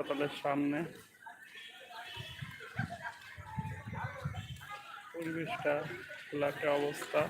হাসপাতালের সামনে। পরিবেশটা খোলাটে অবস্থা।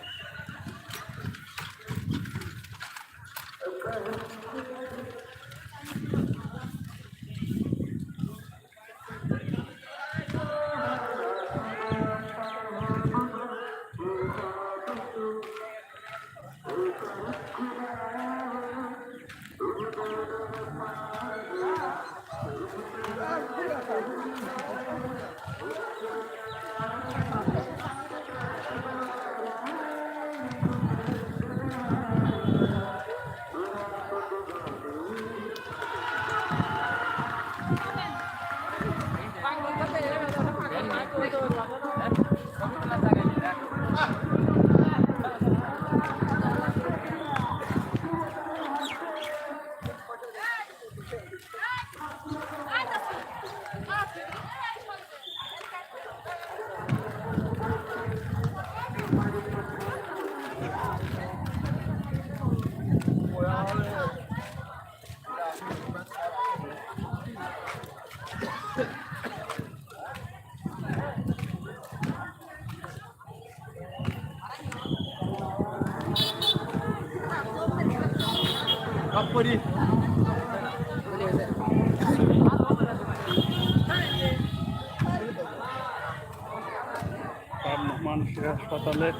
পাবনা মানসিক হাসপাতালের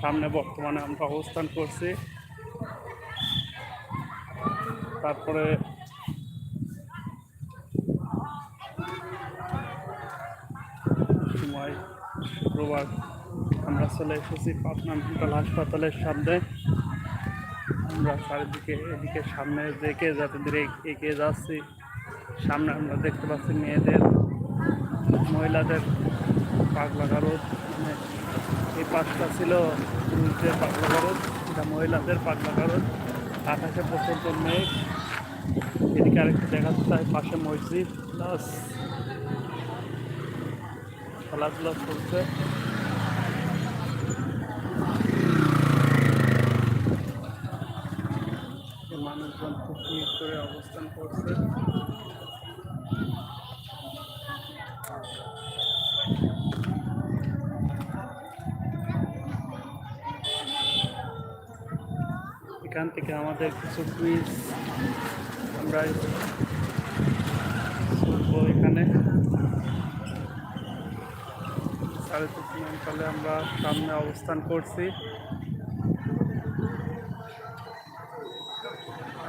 সামনে বর্তমানে আমরা অবস্থান করছি। তারপরে সময় শুক্রবার আমরা চলে এসেছি পাবনা মেন্টাল হাসপাতালের সামনে। আমরা চারিদিকে, এদিকে সামনে দেখে যাতে ধীরে এগিয়ে যাচ্ছি। সামনে আমরা দেখতে পাচ্ছি মেয়েদের, মহিলাদের পাগলা গারদ। মানে এই পাশটা ছিল পুরুষদের পাগলা গারদ, এটা মহিলাদের পাগলা গারদ। আকাশে পর্যন্ত মেঘ। এদিকে আরেকটু দেখা যাচ্ছে পাশে মসজিদ। প্লাস খেলাধুলা চলছে এই করে অবস্থান করছে। এখান থেকে আমাদের কিছু কুইজ আমরা শুনব এখানে। সাড়ে তিন অঞ্চলে আমরা সামনে অবস্থান করছি।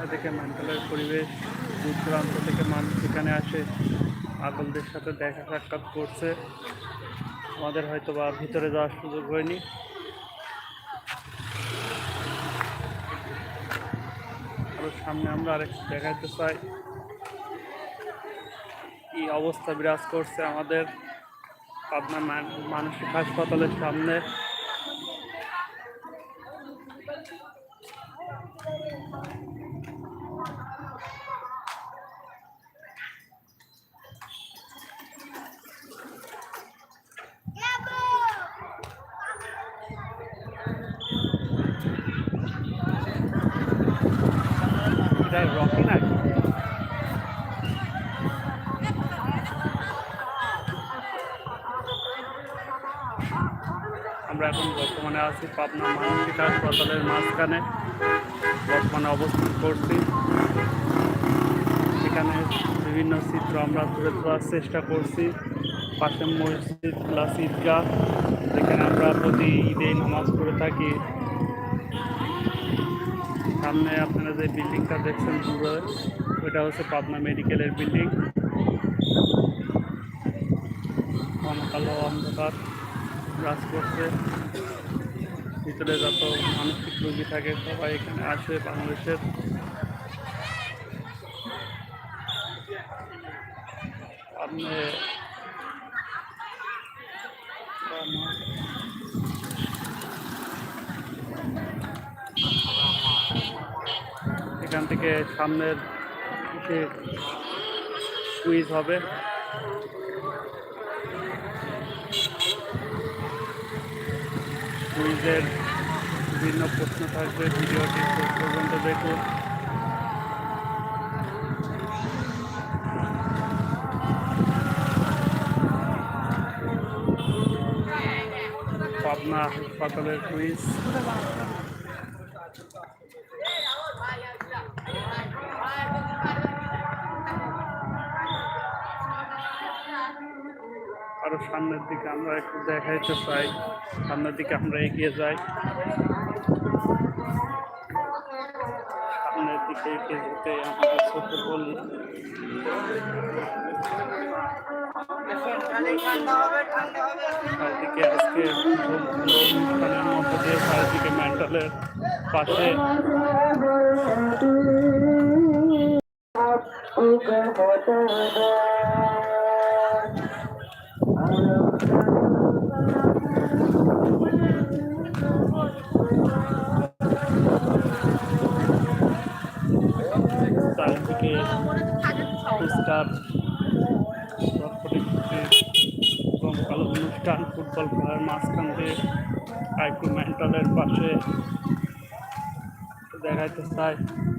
এদিকে মেন্টালের পরিবেশ, দূর দূরান্ত থেকে মানুষ এখানে আসে, পাগলদের সাথে দেখা সাক্ষাৎ করছে। আমাদের হয়তো বা ভিতরে যাওয়ার সুযোগ হয়নি। আরও সামনে আমরা আরেকটু দেখাতে চাই। কি অবস্থা বিরাজ করছে আমাদের। পাবনা মানসিক হাসপাতালের সামনে। আমরা এখন বর্তমানে আছি পাবনা মানসিক হাসপাতালের মাঝখানে। বর্তমানে অবস্থান করছি। এখানে বিভিন্ন চিত্র আমরা তুলে ধরার চেষ্টা করছি। পাশে মসজিদ প্লাস ঈদগাহ যেখানে আমরা প্রতি ঈদে নামাজ পড়ে থাকি। সামনে আপনারা যে বিল্ডিংটা দেখছেন পুরো ওটা হচ্ছে পাবনা মেডিকেলের বিল্ডিং। কালো অন্ধকার। কাজ করছে। ভিতরে যত মানসিক রোগী থাকে, সবাই এখানে আসে বাংলাদেশের। আপনি এখান থেকে সামনের দিকে কুইজ হবে। কুইজের বিভিন্ন প্রশ্ন থাকবে ভিডিওটি পর্যন্ত দেখুন পাবনা হাসপাতালের কুইজ আরও সামনের দিকে আমরা একটু দেখাইতে চাই। সামনের দিকে আমরা এগিয়ে যাই। সামনের দিকে এগিয়ে যেতে আমাদের চোখে বলি চারিদিকে পাশে। চারিদিকে কালো অনুষ্ঠান, ফুটবল খেলার মাঝখান দিয়ে আইকু মেন্টালের পাশে দেখাইতে চাই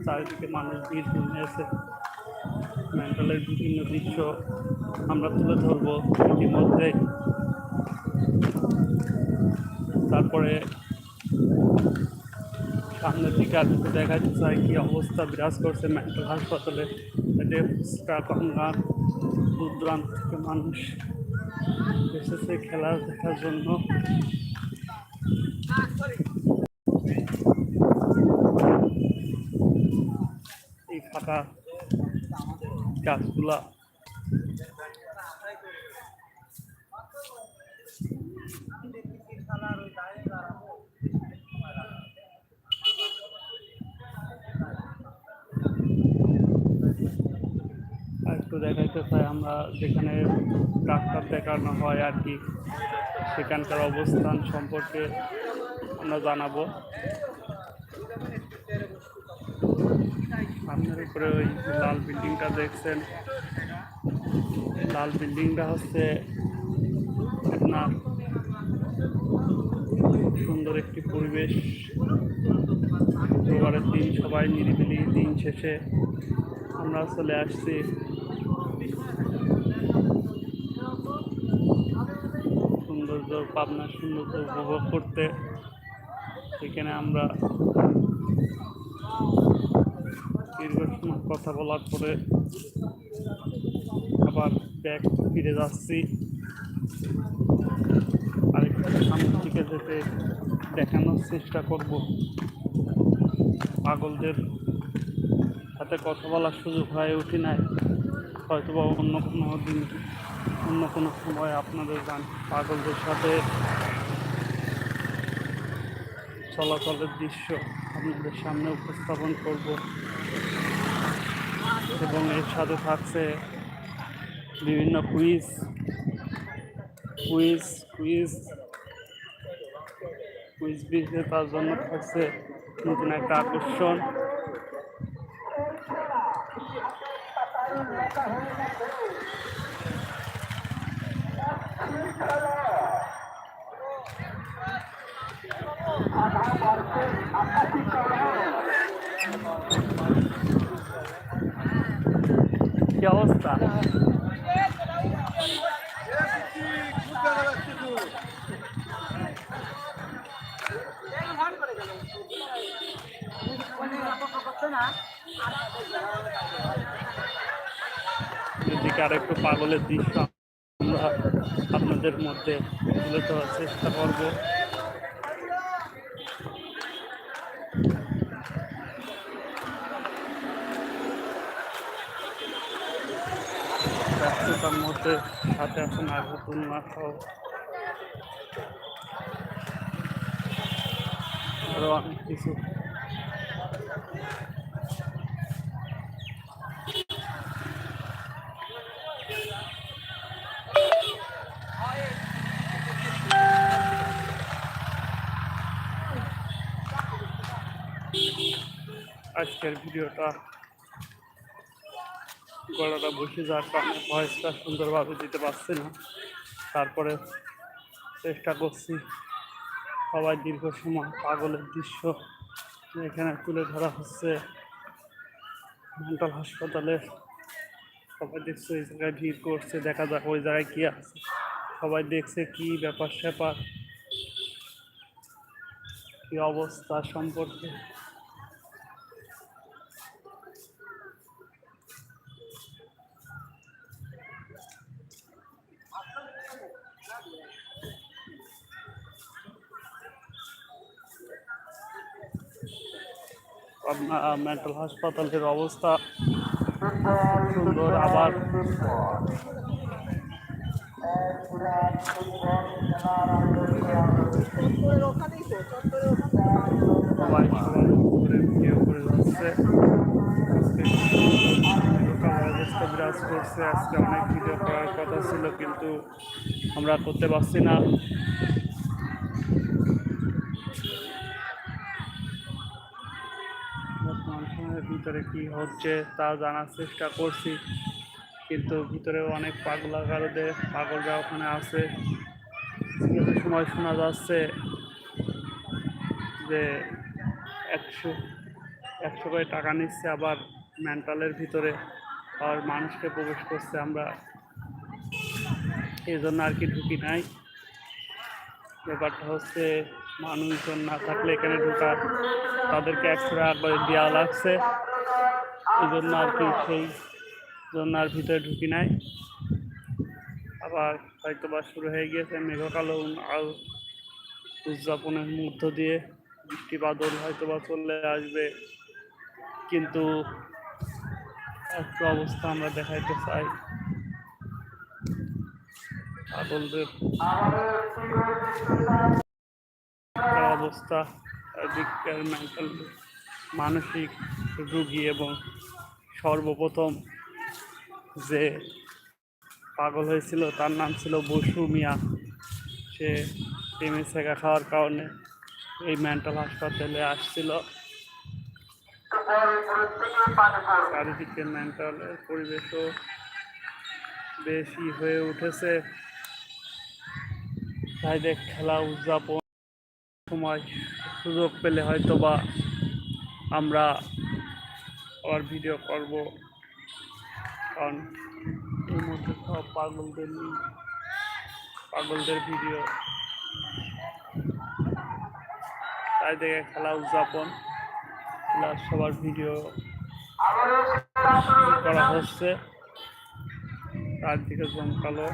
চারিদিকে মানুষ ভিড় জমিয়েছে। মেন্টালের বিভিন্ন দৃশ্য আমরা তুলে ধরবো ইতিমধ্যে। তারপরে সামনের দিকে আর দেখাতে চাই কি অবস্থা, বিরাজ করছে মেন্টাল হাসপাতালে। গঙ্গা দূর দূরান্ত থেকে মানুষ এসেছে খেলা দেখার জন্য। এই ফাঁকা গাছগুলা আর একটু দেখাইতে চাই, আমরা যেখানে ডাক্তার দেখানো হয় আর কি, সেখানকার অবস্থান সম্পর্কে আমরা জানাব। সামনের উপরে ওই লাল বিল্ডিংটা দেখছেন। লাল বিল্ডিংটা হচ্ছে আপনার সুন্দর একটি পরিবেশ। শুক্রবারের দিন সবাই নিরিবিলি দিন শেষে আমরা চলে আসছি। সৌন্দর্য পাবনার সৌন্দর্য উপভোগ করতে। সেখানে আমরা দীর্ঘ সময় কথা বলার পরে আবার ব্যাগ ফিরে যাচ্ছি। আরেকটু সামনের দিকে যেতে দেখানোর চেষ্টা করব। পাগলদের সাথে কথা বলার সুযোগ হয়ে উঠি নাই। হয়তো বা অন্য কোনো দিন অন্য কোনো সময় আপনাদের গান পাগলদের সাথে চলাচলের দৃশ্য আপনাদের সামনে উপস্থাপন করব এবং এর সাথে থাকছে বিভিন্ন কুইজ কুইজ কুইজ কুইজ বিজেতার জন্য থাকছে নতুন একটা আকর্ষণ। কি অবস্থা? এদিকে আর পাগলের দৃশ্য আমরা আপনাদের মধ্যে তুলে ধরার চেষ্টা করব। ব্যস্ততার মধ্যে সাথে আছেন আগতুল্লাহ সহ। আরও অনেক কিছু। আজকের ভিডিওটা গলাটা বসে যাওয়ার কারণে ভয়েসটা সুন্দরভাবে দিতে পারছি না। তারপরে চেষ্টা করছি সবাই দীর্ঘ সময় পাগলের দৃশ্য এখানে তুলে ধরা হচ্ছে। মেন্টাল হাসপাতালে সবাই দেখছে ওই জায়গায় ভিড় করছে, দেখা যাক ওই জায়গায় কী আছে। সবাই দেখছে কি ব্যাপার স্যাপার কী অবস্থা সম্পর্কে। পাবনা মেন্টাল হাসপাতালের অবস্থা সুন্দর, আবার সবাই করে বিরাজ করছে। আজকে অনেক ভিডিও করার কথা ছিল, কিন্তু আমরা করতে পারছি না বর্তমান সময়ের ভিতরে কি হচ্ছে তা জানার চেষ্টা করছি। কিন্তু ভিতরে অনেক পাগলাগারদের পাগলরা ওখানে আছে। সময় শোনা যাচ্ছে যে একশো একশো করে টাকা নিচ্ছে আবার মেন্টালের ভিতরে আর মানুষকে প্রবেশ করছে আমরা। এই জন্য আর কি ঢুকি নাই। ব্যাপারটা হচ্ছে মানুষজন না থাকলে এখানে ঢোকা তাদেরকে একশো টাকা করে দেওয়া লাগছে। জন্য আর কি সেই জন্য আর ভিতরে ঢুকি নাই। আবার হয়তো বা শুরু হয়ে গিয়েছে মেঘকালো আর উদযাপনের মধ্য দিয়ে। বৃষ্টি বাদল হয়তো বা চলে আসবে। কিন্তু একটু অবস্থা আমরা দেখাইতে চাই। বাদলদের অবস্থা মানসিক রুগী এবং সর্বপ্রথম যে পাগল হয়েছিল, তার নাম ছিল বসু মিয়া। সে টিমে সেকা খাওয়ার কারণে এই মেন্টাল হাসপাতালে আসছিল। চারিদিকে মেন্টালের পরিবেশও বেশি হয়ে উঠেছে। তাই খেলা উদযাপন সময় সুযোগ পেলে হয়তো বা আমরা আবার ভিডিও করব। কারণ এর মধ্যে সব পাগলদের পাগলদের ভিডিও তাই দেখে খেলা উদযাপন, খেলা সবার ভিডিও করা হচ্ছে। চারদিকে জমকালো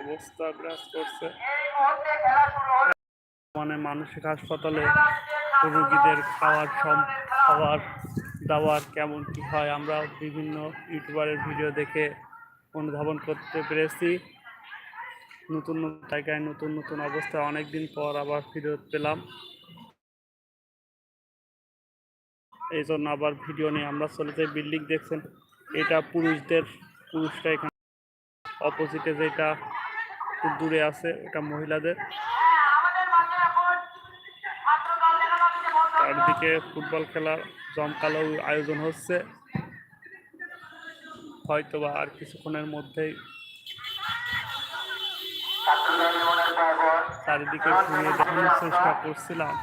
অবস্থা, বিরাজ করছে। মানে মানসিক হাসপাতালে রুগীদের খাওয়ার সব দাবার কেমন কী হয়, আমরা বিভিন্ন ইউটিউবারের ভিডিও দেখে অনুধাবন করতে পেরেছি। নতুন নতুন জায়গায়, নতুন নতুন অবস্থায় অনেক দিন পর আবার ফিরত পেলাম। এই জন্য আবার ভিডিও নিয়ে আমরা চলে যাই। বিল্ডিং দেখছেন, এটা পুরুষদের, পুরুষরা এখানে অপোজিটে যেটা দূরে আছে, এটা মহিলাদের। চারদিকে ফুটবল খেলার জমকালো আয়োজন হচ্ছে। হয়তো বা আর কিছুক্ষণের মধ্যেই চারিদিকে দেখানোর চেষ্টা করছিলাম।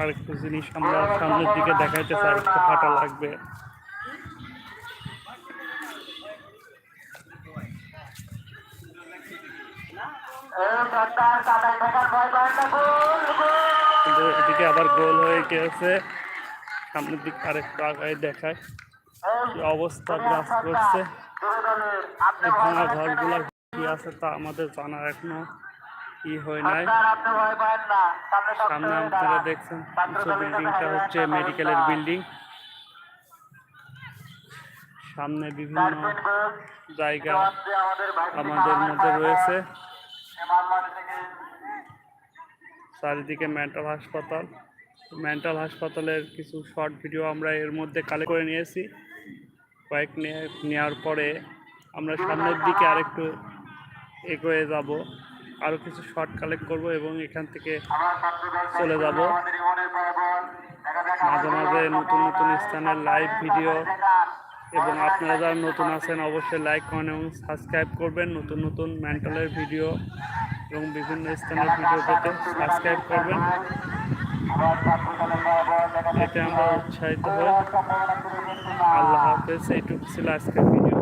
আর একটু জিনিস আমরা সামনের দিকে দেখাইতে চাই, একটু ফাটা লাগবে এই সরকার কাদায় থাকার ভয় পায় না গোল গোল কিন্তু এদিকে আবার গোল হয়ে গেছে সামনের দিকে আরেকটু আগায় দেখায় কি অবস্থা বিরাজ করছে। ভাঙা ঘরগুলো কি আছে তা আমাদের জানা এখনও কি হয় নাই। সামনে আপনারা দেখছেন বিল্ডিংটা হচ্ছে মেডিকেলের বিল্ডিং। সামনে বিভিন্ন জায়গা আমাদের মধ্যে রয়েছে। চারিদিকে মেন্টাল হাসপাতাল। মেন্টাল হাসপাতালের কিছু শর্ট ভিডিও আমরা এর মধ্যে কালেক্ট করে নিয়েছি। কয়েক নেওয়ার পরে আমরা সামনের দিকে আরেকটু এগোয়ে যাব। আরও কিছু শর্ট কালেক্ট করব এবং এখান থেকে চলে যাব। মাঝে মাঝে নতুন নতুন স্থানের লাইভ ভিডিও এবং আপনারা যারা নতুন আছেন, অবশ্যই লাইক করেন এবং সাবস্ক্রাইব করবেন। নতুন নতুন মেন্টালের ভিডিও এবং বিভিন্ন স্থানের ভিডিও পেতে সাবস্ক্রাইব করবেন। এতে আমরা উৎসাহিত হই। আল্লাহ হাফেজ, এইটুকু ছিল আজকের ভিডিও